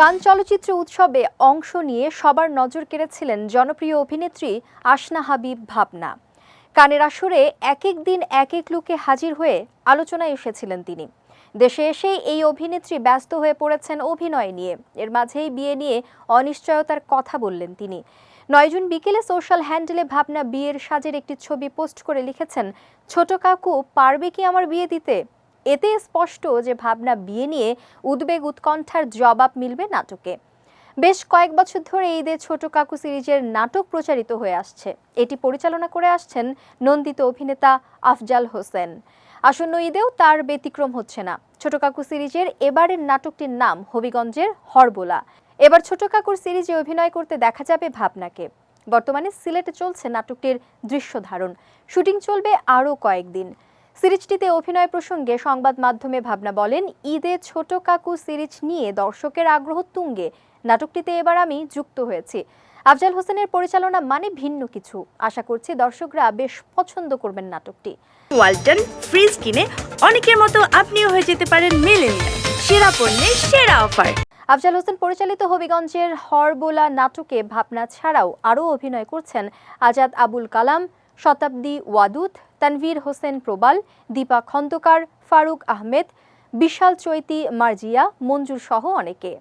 কান চলচ্চিত্র উৎসবে অংশ নিয়ে সবার নজর কেড়েছিলেন জনপ্রিয় অভিনেত্রী আসনা হাবিব ভাবনা। কানের আসরে এক এক দিন এক এক লুকে হাজির হয়ে আলোচনায় এসেছিলেন তিনি। দেশে এসেই এই অভিনেত্রী ব্যস্ত হয়ে পড়েছেন অভিনয় নিয়ে। এর মাঝেই বিয়ে নিয়ে অনিশ্চয়তার কথা বললেন তিনি। নয় জুন বিকেলে সোশ্যাল হ্যান্ডেলে ভাবনা বিয়ের সাজের একটি ছবি পোস্ট করে লিখেছেন, ছোট কাকু, পারবে কি আমার বিয়ে দিতে? এতে স্পষ্ট যে ভাবনা বিয়ে নিয়ে উদ্বেগ উৎকণ্ঠার জবাব মিলবে নাটকে। বেশ কয়েক বছর ধরে ঈদে ছোট কাকু সিরিজের নাটক প্রচারিত হয়ে আসছে। এটি পরিচালনা করে আসছেন নন্দিত অভিনেতা আফজাল হোসেন। আসন্ন ঈদেও তার ব্যতিক্রম হচ্ছে না। ছোট কাকু সিরিজের এবারের নাটকটির নাম হবিগঞ্জের হরবোলা। এবার ছোট কাকুর সিরিজে অভিনয় করতে দেখা যাবে ভাবনাকে। বর্তমানে সিলেটে চলছে নাটকটির দৃশ্য ধারণ শুটিং চলবে আরও কয়েকদিন। সিরিজটিতে অভিনয় প্রসঙ্গে সংবাদ মাধ্যমে ভাবনা বলেন ঈদে ছোট কাকু সিরিজ নিয়ে দর্শকের আগ্রহ তুঙ্গে। নাটকটিতে এবার আমি যুক্ত হয়েছি। আফজাল হোসেনের পরিচালনা মানে ভিন্ন কিছু। আশা করছি দর্শকরা বেশ পছন্দ করবেন নাটকটি। ওয়ালটন ফ্রিজ কিনে অনেকের মতো আপনিও হয়ে যেতে পারেন মেলেনিয়া সেরা পণ্যের সেরা অফার। আফজাল হোসেন পরিচালিত হবিগঞ্জের হরবোলা নাটকে ভাবনা ছাড়াও আরও অভিনয় করছেন আজাদ আবুল কালাম শতাব্দী ওয়াদুদ, তানভীর হোসেন প্রবাল, দীপা খন্দকার, ফারুক আহমেদ, বিশাল চৈতি মার্জিয়া, মঞ্জুর সহ অনেকে।